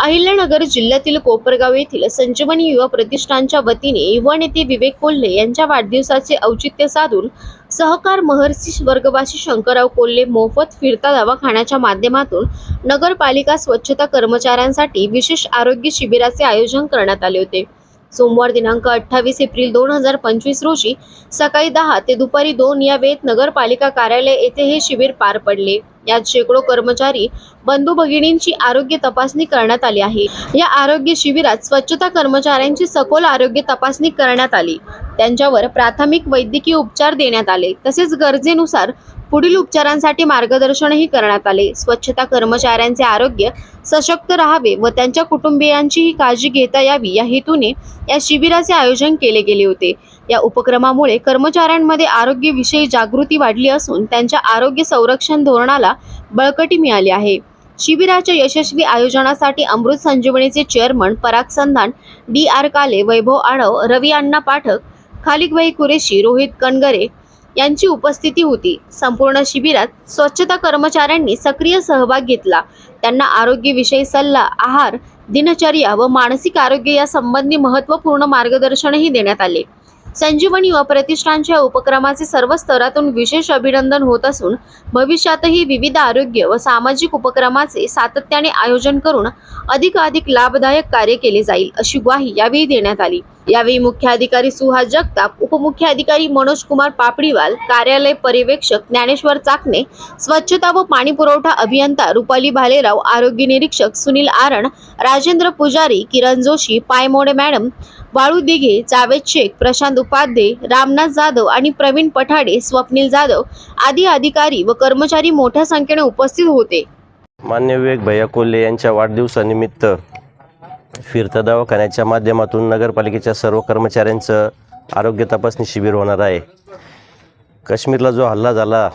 अहिल्यानगर जिल्ह्यातील कोपरगाव येथील संजीवनी युवा प्रतिष्ठानच्या वतीने युवा नेते विवेक कोल्हे यांच्या वाढदिवसाचे औचित्य साधून सहकार महर्षी वर्गवासी शंकरराव कोल्हे मोफत फिरता दवाखान्याच्या माध्यमातून नगरपालिका स्वच्छता कर्मचाऱ्यांसाठी विशेष आरोग्य शिबिराचे आयोजन करण्यात आले होते. सोमवार दिनांक अठ्ठावीस एप्रिल दोन हजार पंचवीस रोजी सकाळी दहा ते दुपारी दोन या वेळेत नगरपालिका कार्यालय येथे हे शिबिर पार पडले. यात शेकडो कर्मचारी बंधू भगिनींची आरोग्य तपासणी करण्यात आली आहे. या आरोग्य शिबिरात स्वच्छता कर्मचाऱ्यांची सखोल आरोग्य तपासणी करण्यात आली. त्यांच्यावर प्राथमिक वैद्यकीय उपचार देण्यात आले. तसेच गरजेनुसार पुढील उपचारांसाठी मार्गदर्शनही करण्यात आले. स्वच्छता कर्मचाऱ्यांचे आरोग्य सशक्त राहावे व त्यांच्या कुटुंबियांचीही काळजी घेता यावी या हेतूने या शिबिराचे आयोजन केले गेले होते. या उपक्रमामुळे कर्मचाऱ्यांमध्ये आरोग्यविषयी जागृती वाढली असून त्यांच्या आरोग्य संरक्षण धोरणाला बळकटी मिळाली आहे. शिबिराच्या यशस्वी आयोजनासाठी अमृत संजीवनीचे चेअरमन पराग संधान डी आर काले वैभव आढव रवी अण्णा पाठक खालिकभाई कुरेशी रोहित कणगरे यांची उपस्थिती होती. संपूर्ण शिबिरात स्वच्छता कर्मचाऱ्यांनी सक्रिय सहभाग घेतला. त्यांना आरोग्यविषयी सल्ला आहार दिनचर्या व मानसिक आरोग्य या संबंधी महत्त्वपूर्ण मार्गदर्शनही देण्यात आले. संजीवनी युवा प्रतिष्ठानच्या उपक्रमाचे सर्व स्तरातून विशेष अभिनंदन होत असून भविष्यातही विविध आरोग्य व सामाजिक उपक्रमाचे सातत्याने आयोजन करून अधिकाधिक लाभदायक कार्य केले जाईल अशी ग्वाही यावेळी देण्यात आली. यावेळी मुख्य अधिकारी सुहास जगताप उपमुख्य अधिकारी मनोज कुमार पापडीवाल कार्यालय पर्यवेक्षक ज्ञानेश्वर चाकणे स्वच्छता व पाणी पुरवठा अभियंता रुपाली भालेराव आरोग्य निरीक्षक सुनील आरण राजेंद्र पुजारी किरण जोशी पायमोडे मॅडम वाळू दिघे जावेद शेख प्रशांत उपाध्ये रामनाथ जाधव आणि प्रवीण पठाडे स्वप्नील जाधव आदी अधिकारी व कर्मचारी मोठ्या संख्येने उपस्थित होते. मान्य विवेक भैया कोल्हे यांच्या वाढदिवसानिमित्त फिरता दवाखान्याच्या माध्यमातून नगरपालिकेच्या सर्व कर्मचाऱ्यांचं आरोग्य तपासणी शिबिर होणार आहे. काश्मीरला जो हल्ला झाला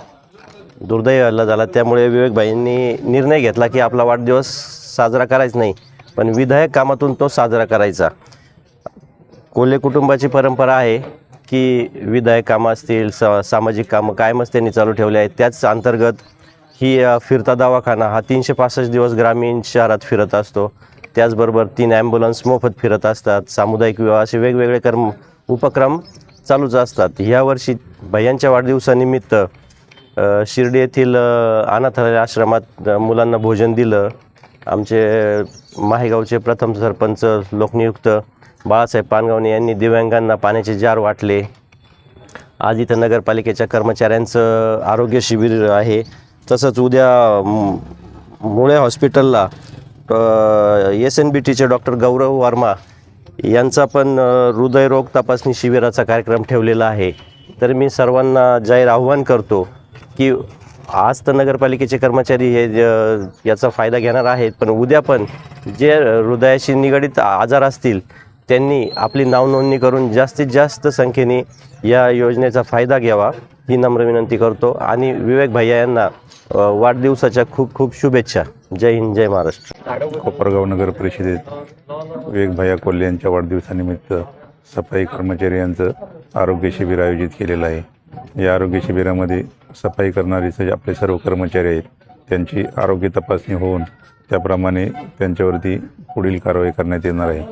दुर्दैवी हल्ला झाला त्यामुळे विवेकभाईंनी निर्णय घेतला की आपला वाढदिवस साजरा करायचा नाही पण विधायक कामातून तो साजरा करायचा. कोल्हे कुटुंबाची परंपरा आहे की विधायक कामं असतील स सामाजिक कामं कायमच त्यांनी चालू ठेवले आहेत. त्याच अंतर्गत ही फिरता दवाखाना हा तीनशे पासष्ट दिवस ग्रामीण शहरात फिरत असतो. त्याचबरोबर तीन ॲम्ब्युलन्स मोफत फिरत असतात. सामुदायिक विवाह असे वेगवेगळे कर्म उपक्रम चालूच असतात. यावर्षी भैयांच्या वाढदिवसानिमित्त शिर्डी येथील अनाथालय आश्रमात मुलांना भोजन दिलं. आमचे माहेगावचे प्रथम सरपंच लोकनियुक्त बाळासाहेब पानगावणे यांनी दिव्यांगांना पाण्याचे जार वाटले. आज इथं नगरपालिकेच्या कर्मचाऱ्यांचं आरोग्य शिबिर आहे. तसंच उद्या मुळे हॉस्पिटलला एस एन बी टीचे डॉक्टर गौरव वर्मा यांचा पण हृदयरोग तपासणी शिबिराचा कार्यक्रम ठेवलेला आहे. तर मी सर्वांना जाहीर आव्हान करतो की आज तर नगरपालिकेचे कर्मचारी हे याचा फायदा घेणार आहेत पण उद्या पण जे हृदयाशी निगडीत आजार असतील त्यांनी आपली नावनोंदणी करून जास्तीत जास्त संख्येने या योजनेचा फायदा घ्यावा ही नम्र विनंती करतो. आणि विवेक भैया यांना वाढदिवसाच्या खूप खूप शुभेच्छा. जय हिंद जय महाराष्ट्र. कोपरगाव नगर परिषदेत विवेक भैया कोल्हे यांच्या वाढदिवसानिमित्त सफाई कर्मचारी यांचं आरोग्य शिबिर आयोजित केलेलं आहे. या आरोग्य शिबिरामध्ये सफाई करणारे जे आपले सर्व कर्मचारी आहेत त्यांची आरोग्य तपासणी होऊन त्याप्रमाणे त्यांच्यावरती पुढील कारवाई करण्यात येणार आहे.